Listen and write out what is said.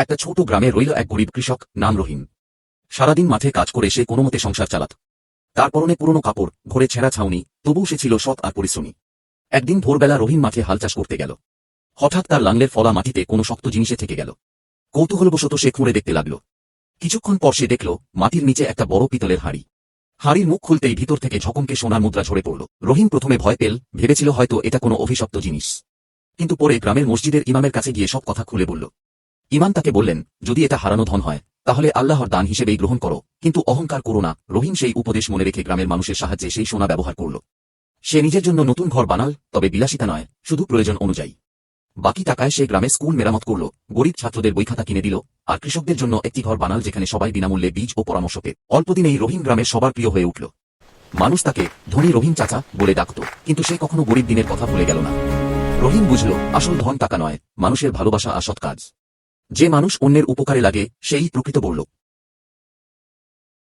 একটা ছোট গ্রামে রইল এক গরিব কৃষক, নাম রহিম। সারাদিন মাঠে কাজ করে সে কোনোমতে সংসার চালাত। তার পরনে পুরনো কাপড়, ঘরে ছেঁড়া ছাউনি, তবুও সে ছিল সৎ আর পরিশ্রমী। একদিন ভোরবেলা রহিম মাঠে হাল চাষ করতে গেল। হঠাৎ তার লাংলের ফলা মাটিতে কোনো শক্ত জিনিসে থেকে গেল। কৌতূহলবশত সে খুঁড়ে দেখতে লাগল। কিছুক্ষণ পর সে দেখল, মাটির নিচে একটা বড় পিতলের হাড়ি। হাড়ির মুখ খুলতেই ভিতর থেকে ঝকমকে সোনার মুদ্রা ঝরে পড়ল। রহিম প্রথমে ভয় পেল, ভেবেছিল হয়তো এটা কোনো অভিশপ্ত জিনিস। কিন্তু পরে গ্রামের মসজিদের ইমামের কাছে গিয়ে সব কথা খুলে বলল ইমাম তাকে বললেন, যদি এটা হারানো ধন হয়, তাহলে আল্লাহর দান হিসেবেই গ্রহণ করো। কিন্তু অহংকার করো না। রহিম সেই উপদেশ মনে রেখে গ্রামের মানুষের সাহায্যে সেই সোনা ব্যবহার করল। সে নিজের জন্য নতুন ঘর বানাল, তবে বিলাসিতা নয়, শুধু প্রয়োজন অনুযায়ী। বাকি টাকায় সে গ্রামে স্কুল মেরামত করল, গরিব ছাত্রদের বই খাতা কিনে দিল, আর কৃষকদের জন্য একটি ঘর বানাল যেখানে সবাই বিনামূল্যে বীজ ও পরামর্শ পেত। অল্পদিনেই রহিম গ্রামের সবার প্রিয় হয়ে উঠল। মানুষ তাকে, ধনী রহিম চাচা বলে ডাকত, কিন্তু সে কখনো গরিব দিনের কথা ভুলে গেল না। রহিম বুঝল, আসল ধন টাকা নয়, মানুষের ভালোবাসা আর কাজ। যে মানুষ অন্যের উপকারে লাগে সেই প্রকৃত বলল।